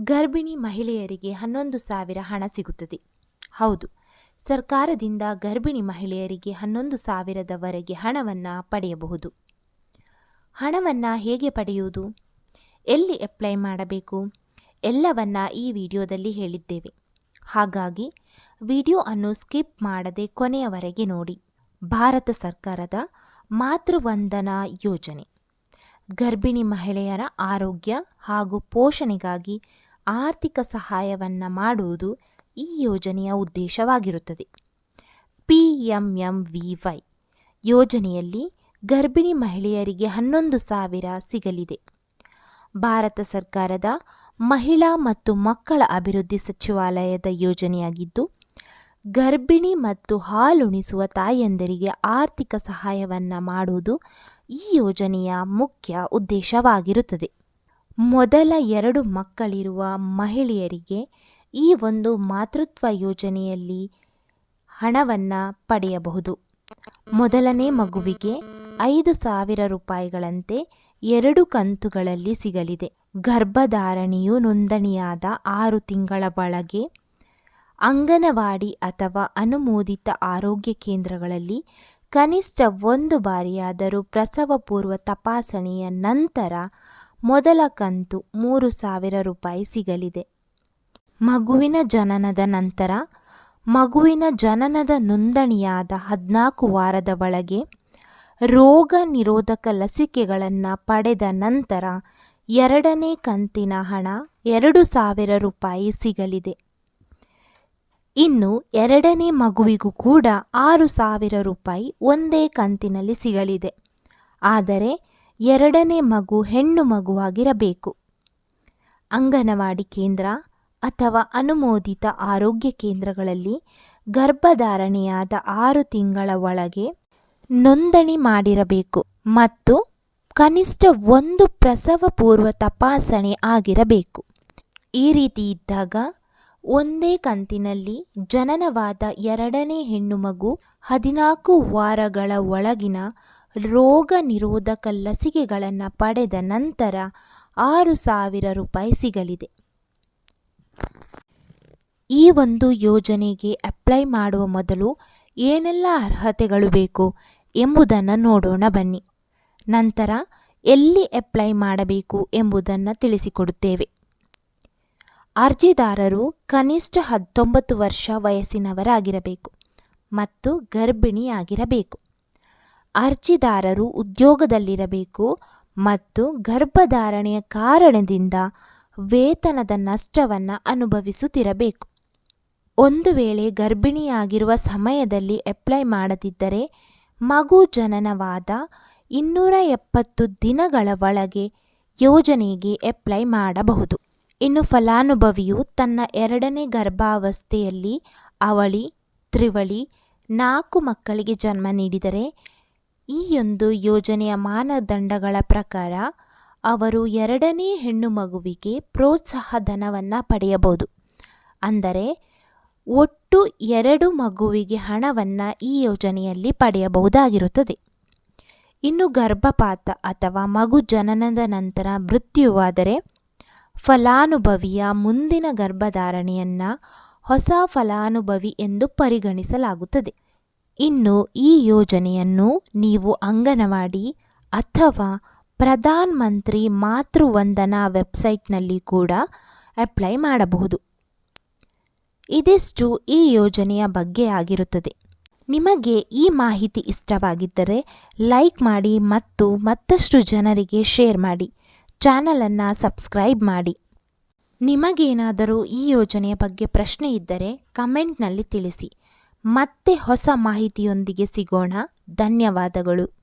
ಗರ್ಭಿಣಿ ಮಹಿಳೆಯರಿಗೆ ಹನ್ನೊಂದು ಸಾವಿರ ಹಣ ಸಿಗುತ್ತದೆ. ಹೌದು, ಸರ್ಕಾರದಿಂದ ಗರ್ಭಿಣಿ ಮಹಿಳೆಯರಿಗೆ ಹನ್ನೊಂದು ಸಾವಿರದವರೆಗೆ ಹಣವನ್ನು ಪಡೆಯಬಹುದು. ಹಣವನ್ನು ಹೇಗೆ ಪಡೆಯುವುದು? ಎಲ್ಲಿ ಅಪ್ಲೈ ಮಾಡಬೇಕು? ಎಲ್ಲವನ್ನ ಈ ವಿಡಿಯೋದಲ್ಲಿ ಹೇಳಿದ್ದೇವೆ. ಹಾಗಾಗಿ, ವಿಡಿಯೋ ಅನ್ನು ಸ್ಕಿಪ್ ಮಾಡದೆ ಕೊನೆಯವರೆಗೆ ನೋಡಿ. ಭಾರತ ಸರ್ಕಾರದ ಮಾತೃವಂದನಾ ಯೋಜನೆ. ಗರ್ಭಿಣಿ ಮಹಿಳೆಯರ ಆರೋಗ್ಯ ಹಾಗೂ ಪೋಷಣೆಗಾಗಿ ಆರ್ಥಿಕ ಸಹಾಯವನ್ನು ಮಾಡುವುದು ಈ ಯೋಜನೆಯ ಉದ್ದೇಶವಾಗಿರುತ್ತದೆ. P M M V Y ಯೋಜನೆಯಲ್ಲಿ ಗರ್ಭಿಣಿ ಮಹಿಳೆಯರಿಗೆ ಹನ್ನೊಂದು ಸಾವಿರ ಸಿಗಲಿದೆ. ಭಾರತ ಸರ್ಕಾರದ ಮಹಿಳಾ ಮತ್ತು ಮಕ್ಕಳ ಅಭಿವೃದ್ಧಿ ಸಚಿವಾಲಯದ ಯೋಜನೆಯಾಗಿದ್ದು, ಗರ್ಭಿಣಿ ಮತ್ತು ಹಾಲುಣಿಸುವ ತಾಯಂದಿರಿಗೆ ಆರ್ಥಿಕ ಸಹಾಯವನ್ನು ಮಾಡುವುದು ಈ ಯೋಜನೆಯ ಮುಖ್ಯ ಉದ್ದೇಶವಾಗಿರುತ್ತದೆ. ಮೊದಲ ಎರಡು ಮಕ್ಕಳಿರುವ ಮಹಿಳೆಯರಿಗೆ ಈ ಒಂದು ಮಾತೃತ್ವ ಯೋಜನೆಯಲ್ಲಿ ಹಣವನ್ನು ಪಡೆಯಬಹುದು. ಮೊದಲನೇ ಮಗುವಿಗೆ ಐದು ಸಾವಿರ ರೂಪಾಯಿಗಳಂತೆ ಎರಡು ಕಂತುಗಳಲ್ಲಿ ಸಿಗಲಿದೆ. ಗರ್ಭಧಾರಣೆಯು ನೋಂದಣಿಯಾದ ಆರು ತಿಂಗಳ ಒಳಗೆ ಅಂಗನವಾಡಿ ಅಥವಾ ಅನುಮೋದಿತ ಆರೋಗ್ಯ ಕೇಂದ್ರಗಳಲ್ಲಿ ಕನಿಷ್ಠ ಒಂದು ಬಾರಿಯಾದರೂ ಪ್ರಸವ ಪೂರ್ವ ತಪಾಸಣೆಯ ನಂತರ ಮೊದಲ ಕಂತು ಮೂರು ಸಾವಿರ ರೂಪಾಯಿ ಸಿಗಲಿದೆ. ಮಗುವಿನ ಜನನದ ನಂತರ ಮಗುವಿನ ಜನನದ ನೋಂದಣಿಯಾದ ಹದಿನಾಲ್ಕು ವಾರದ ಒಳಗೆ ರೋಗ ನಿರೋಧಕ ಲಸಿಕೆಗಳನ್ನು ಪಡೆದ ನಂತರ ಎರಡನೇ ಕಂತಿನ ಹಣ ಎರಡು ಸಾವಿರ ರೂಪಾಯಿ ಸಿಗಲಿದೆ. ಇನ್ನು ಎರಡನೇ ಮಗುವಿಗೂ ಕೂಡ ಆರು ಸಾವಿರ ರೂಪಾಯಿ ಒಂದೇ ಕಂತಿನಲ್ಲಿ ಸಿಗಲಿದೆ. ಆದರೆ ಎರಡನೇ ಮಗು ಹೆಣ್ಣು ಮಗುವಾಗಿರಬೇಕು. ಅಂಗನವಾಡಿ ಕೇಂದ್ರ ಅಥವಾ ಅನುಮೋದಿತ ಆರೋಗ್ಯ ಕೇಂದ್ರಗಳಲ್ಲಿ ಗರ್ಭಧಾರಣೆಯಾದ ಆರು ತಿಂಗಳ ಒಳಗೆ ನೋಂದಣಿ ಮಾಡಿರಬೇಕು ಮತ್ತು ಕನಿಷ್ಠ ಒಂದು ಪ್ರಸವ ಪೂರ್ವ ತಪಾಸಣೆ ಆಗಿರಬೇಕು. ಈ ರೀತಿ ಇದ್ದಾಗ ಒಂದೇ ಕಂತಿನಲ್ಲಿ ಜನನವಾದ ಎರಡನೇ ಹೆಣ್ಣು ಮಗು ಹದಿನಾಲ್ಕು ವಾರಗಳ ಒಳಗಿನ ರೋಗ ನಿರೋಧಕ ಲಸಿಕೆಗಳನ್ನು ಪಡೆದ ನಂತರ ಆರು ಸಾವಿರ ರೂಪಾಯಿ ಸಿಗಲಿದೆ. ಈ ಒಂದು ಯೋಜನೆಗೆ ಅಪ್ಲೈ ಮಾಡುವ ಮೊದಲು ಏನೆಲ್ಲ ಅರ್ಹತೆಗಳು ಬೇಕು ಎಂಬುದನ್ನು ನೋಡೋಣ ಬನ್ನಿ. ನಂತರ ಎಲ್ಲಿ ಅಪ್ಲೈ ಮಾಡಬೇಕು ಎಂಬುದನ್ನು ತಿಳಿಸಿಕೊಡುತ್ತೇವೆ. ಅರ್ಜಿದಾರರು ಕನಿಷ್ಠ ಹತ್ತೊಂಬತ್ತು ವರ್ಷ ವಯಸ್ಸಿನವರಾಗಿರಬೇಕು ಮತ್ತು ಗರ್ಭಿಣಿಯಾಗಿರಬೇಕು. ಅರ್ಜಿದಾರರು ಉದ್ಯೋಗದಲ್ಲಿರಬೇಕು ಮತ್ತು ಗರ್ಭಧಾರಣೆಯ ಕಾರಣದಿಂದ ವೇತನದ ನಷ್ಟವನ್ನು ಅನುಭವಿಸುತ್ತಿರಬೇಕು. ಒಂದು ವೇಳೆ ಗರ್ಭಿಣಿಯಾಗಿರುವ ಸಮಯದಲ್ಲಿ ಅಪ್ಲೈ ಮಾಡದಿದ್ದರೆ ಮಗು ಜನನವಾದ ಇನ್ನೂರ ಎಪ್ಪತ್ತು ದಿನಗಳ ಒಳಗೆ ಯೋಜನೆಗೆ ಅಪ್ಲೈ ಮಾಡಬಹುದು. ಇನ್ನು ಫಲಾನುಭವಿಯು ತನ್ನ ಎರಡನೇ ಗರ್ಭಾವಸ್ಥೆಯಲ್ಲಿ ಅವಳಿ, ತ್ರಿವಳಿ, ನಾಲ್ಕು ಮಕ್ಕಳಿಗೆ ಜನ್ಮ ನೀಡಿದರೆ ಈ ಒಂದು ಯೋಜನೆಯ ಮಾನದಂಡಗಳ ಪ್ರಕಾರ ಅವರು ಎರಡನೇ ಹೆಣ್ಣು ಮಗುವಿಗೆ ಪ್ರೋತ್ಸಾಹ ಧನವನ್ನು ಪಡೆಯಬಹುದು. ಅಂದರೆ ಒಟ್ಟು ಎರಡು ಮಗುವಿಗೆ ಹಣವನ್ನು ಈ ಯೋಜನೆಯಲ್ಲಿ ಪಡೆಯಬಹುದಾಗಿರುತ್ತದೆ. ಇನ್ನು ಗರ್ಭಪಾತ ಅಥವಾ ಮಗು ಜನನದ ನಂತರ ಮೃತ್ಯುವಾದರೆ ಫಲಾನುಭವಿಯ ಮುಂದಿನ ಗರ್ಭಧಾರಣೆಯನ್ನು ಹೊಸ ಫಲಾನುಭವಿ ಎಂದು ಪರಿಗಣಿಸಲಾಗುತ್ತದೆ. ಇನ್ನು ಈ ಯೋಜನೆಯನ್ನು ನೀವು ಅಂಗನವಾಡಿ ಅಥವಾ ಪ್ರಧಾನ ಮಂತ್ರಿ ಮಾತೃವಂದನಾ ವೆಬ್ಸೈಟ್ನಲ್ಲಿ ಕೂಡ ಅಪ್ಲೈ ಮಾಡಬಹುದು. ಇದಿಷ್ಟು ಈ ಯೋಜನೆಯ ಬಗ್ಗೆ ಆಗಿರುತ್ತದೆ. ನಿಮಗೆ ಈ ಮಾಹಿತಿ ಇಷ್ಟವಾಗಿದ್ದರೆ ಲೈಕ್ ಮಾಡಿ ಮತ್ತು ಮತ್ತಷ್ಟು ಜನರಿಗೆ ಶೇರ್ ಮಾಡಿ. ಚಾನಲನ್ನು ಸಬ್ಸ್ಕ್ರೈಬ್ ಮಾಡಿ. ನಿಮಗೇನಾದರೂ ಈ ಯೋಜನೆಯ ಬಗ್ಗೆ ಪ್ರಶ್ನೆ ಇದ್ದರೆ ಕಮೆಂಟ್ನಲ್ಲಿ ತಿಳಿಸಿ. ಮತ್ತೆ ಹೊಸ ಮಾಹಿತಿಯೊಂದಿಗೆ ಸಿಗೋಣ. ಧನ್ಯವಾದಗಳು.